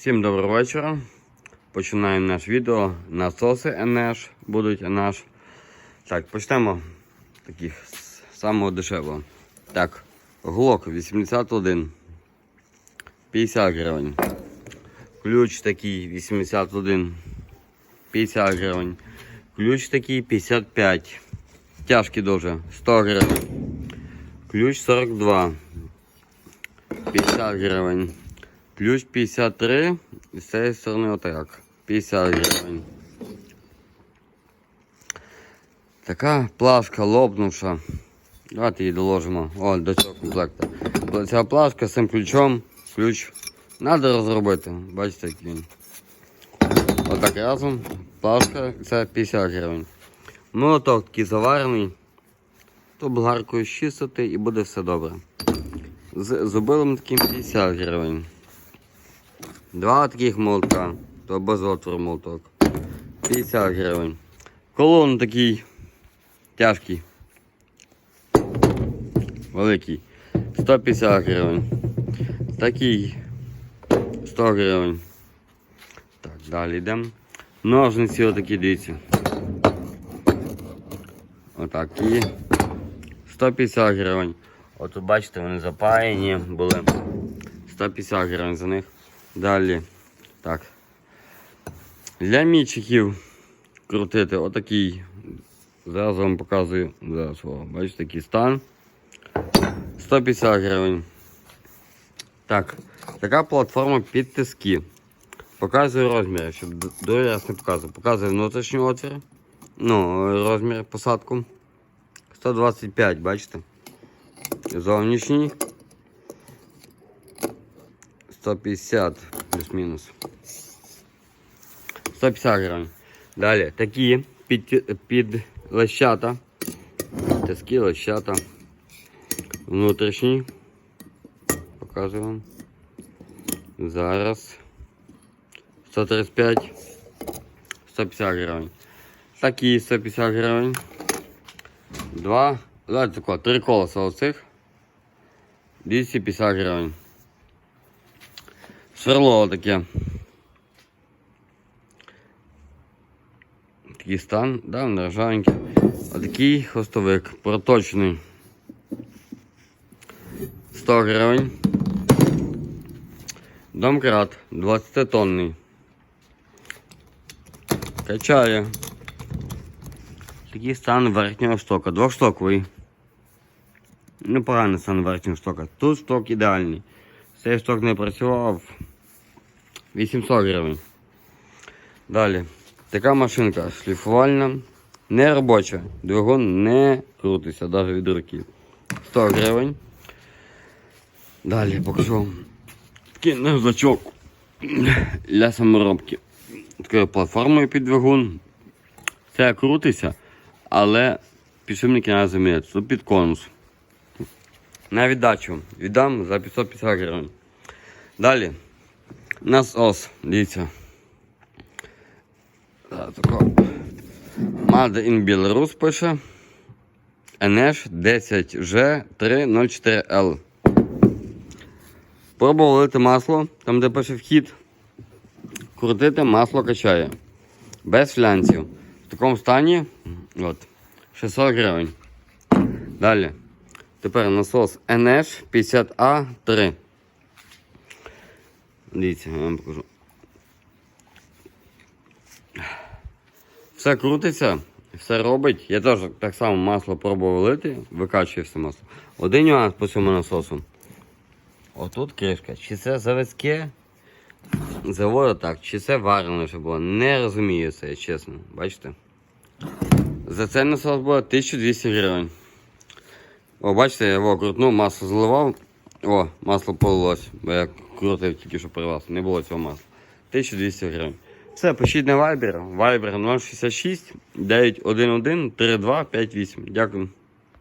Всім доброго вечора. Починаємо наш відео. Насоси NH будуть NH. Так, почнемо таких з самого дешевого. Так, глок 81. 50 гривень. Ключ такий 81. 50 гривень. Ключ такий 55. Тяжкий дуже 100 гривень. Ключ 42. 50 гривень. Ключ 53 і з цієї сторони отак. 50 гривень. Така плашка лопнувша. Давайте її доложимо. О, до цього комплекта. Ця плашка з цим ключом. Ключ треба розробити. Бачите, який він. Отак разом. Плашка це 50 гривень. Молоток такий заварений. То болгаркою чистити і буде все добре. З зубилом таким 50 гривень. Два таких молотка, то без отвору молоток. 50 гривень. Колон такий тяжкий. Великий. 150 гривень. Такий 100 гривень. Так, далі йдемо. Ножниці отакі, дивіться. Отакі. 150 гривень. От бачите, вони запаяні були. 150 гривень за них. Далі. Так. Для мічиків крутити отакий. Зараз вам показую. Зараз, о, бачите, такий стан. 150 гривень. Так, така платформа під тиски. Показую розміри, щоб д- дуже ясно показую. Показую внутрішній отвір. Ну, розмір посадку. 125, бачите? Зовнішній. 150 плюс-мінус. 150 гривень. Далі такі під, під лещата. Тиски лещата. Внутрішні. Показую вам. Зараз. 135. 150 гривень. Такі 150 гривень. Два. Давайте тако, три колеса оцих. 250 гривень. Сверло таке. Такий стан, да, не ржавенький. Отакий хвостовик, проточний. 100 гривень. Домкрат 20 тонний. Качає. Такий стан верхнього штока. Двохштоковий. Непоганий стан верхнього штока. Тут шток ідеальний. Цей шток не працював. 800 гривень. Далі. Така машинка шліфувальна, не робоча. Двигун не крутиться, навіть від руки. 100 гривень. Далі покажу вам такий наждачок для саморобки. Такою платформою під двигун. Це крутиться, але підшипники треба замінити. Тут під конус. На віддачу віддам за 550 гривень. Далі. Насос, дивіться. Made in Belarus пише. NH 10G304L. Пробував лити масло, там де пише вхід. Крутити масло качає. Без флянців. В такому стані от, 600 гривень. Далі. Тепер насос NH 50A3. Дивіться, я вам покажу. Все крутиться, все робить. Я теж так само масло пробував лити, викачує все масло. Один нюанс по цьому насосу. Отут кришка. Чи це заводське? Заводу так, чи це варене вже було. Не розумію це, чесно. Бачите? За цей насос було 1200 гривень. О, бачите, я його крутнув, масло заливав. О, масло полилось, бо я крутив тільки що при. Не було цього масла. 1200 гривень. Все, пишіть на Viber. Viber 066 911 3258. Дякую.